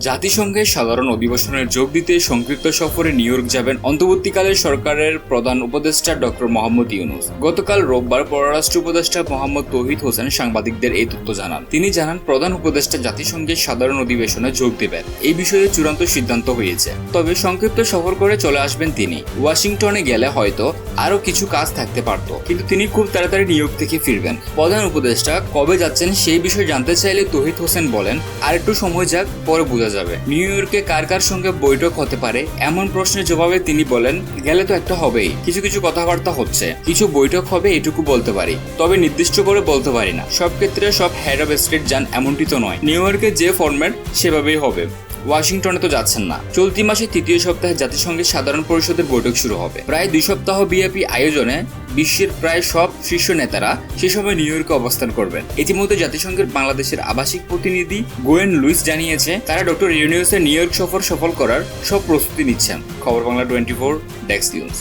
জাতিসংঘের সাধারণ অধিবেশনের যোগ দিতে সংক্ষিপ্ত সফরে নিউ ইয়র্ক যাবেন অন্তর্বর্তীকালের সরকারের প্রধান উপদেষ্টা ডক্টর মোহাম্মদ ইউনুস। গতকাল রোববার পররাষ্ট্র উপদেষ্টা মোহাম্মদ তৌহিদ হোসেন সাংবাদিকদের এই তথ্য জানান। তিনি জানান, প্রধান উপদেষ্টা জাতিসংঘের সাধারণ অধিবেশনে যোগ দেবেন। এই বিষয়ে চূড়ান্ত সিদ্ধান্ত হয়েছে। তবে সংক্ষিপ্ত সফর করে চলে আসবেন তিনি। ওয়াশিংটনে গেলে হয়তো আরও কিছু কাজ থাকতে পারত। কিন্তু তিনি খুব তাড়াতাড়ি নিউ ইয়র্ক থেকে ফিরবেন। প্রধান উপদেষ্টা কবে যাচ্ছেন সেই বিষয়ে জানতে চাইলে তৌহিদ হোসেন বলেন, আরেকটু সময় যাক, পরে বোঝা যাবে। নিউ ইয়র্কে কার কার সঙ্গে বৈঠক হতে পারে, এমন প্রশ্নের জবাবে তিনি বলেন, গেলে তো একটা হবেই। কিছু কিছু কথাবার্তা হচ্ছে। কিছু বৈঠক হবে, এটুকু বলতে পারি। তবে নির্দিষ্ট করে বলতে পারি না। সব ক্ষেত্রে সব হেড অফ স্টেট যান এমনটি তো নয়। নিউ ইয়র্কে যে ফরম্যাট সেভাবেই হবে। ওয়াশিংটনে তো যাচ্ছেন না। চলতি মাসে তৃতীয় সপ্তাহে জাতিসংঘের সাধারণ পরিষদের বৈঠক শুরু হবে। প্রায় দুই সপ্তাহ বিএপি আয়োজনে বিশ্বের প্রায় সব শীর্ষ নেতারা সে সময় নিউ ইয়র্কে অবস্থান করবেন। ইতিমধ্যে জাতিসংঘের বাংলাদেশের আবাসিক প্রতিনিধি গোয়েন লুইস জানিয়েছে, তারা ডক্টর ইউনিয়সের নিউ ইয়র্ক সফর সফল করার সব প্রস্তুতি নিচ্ছেন। খবর Bangla twenty four desk news.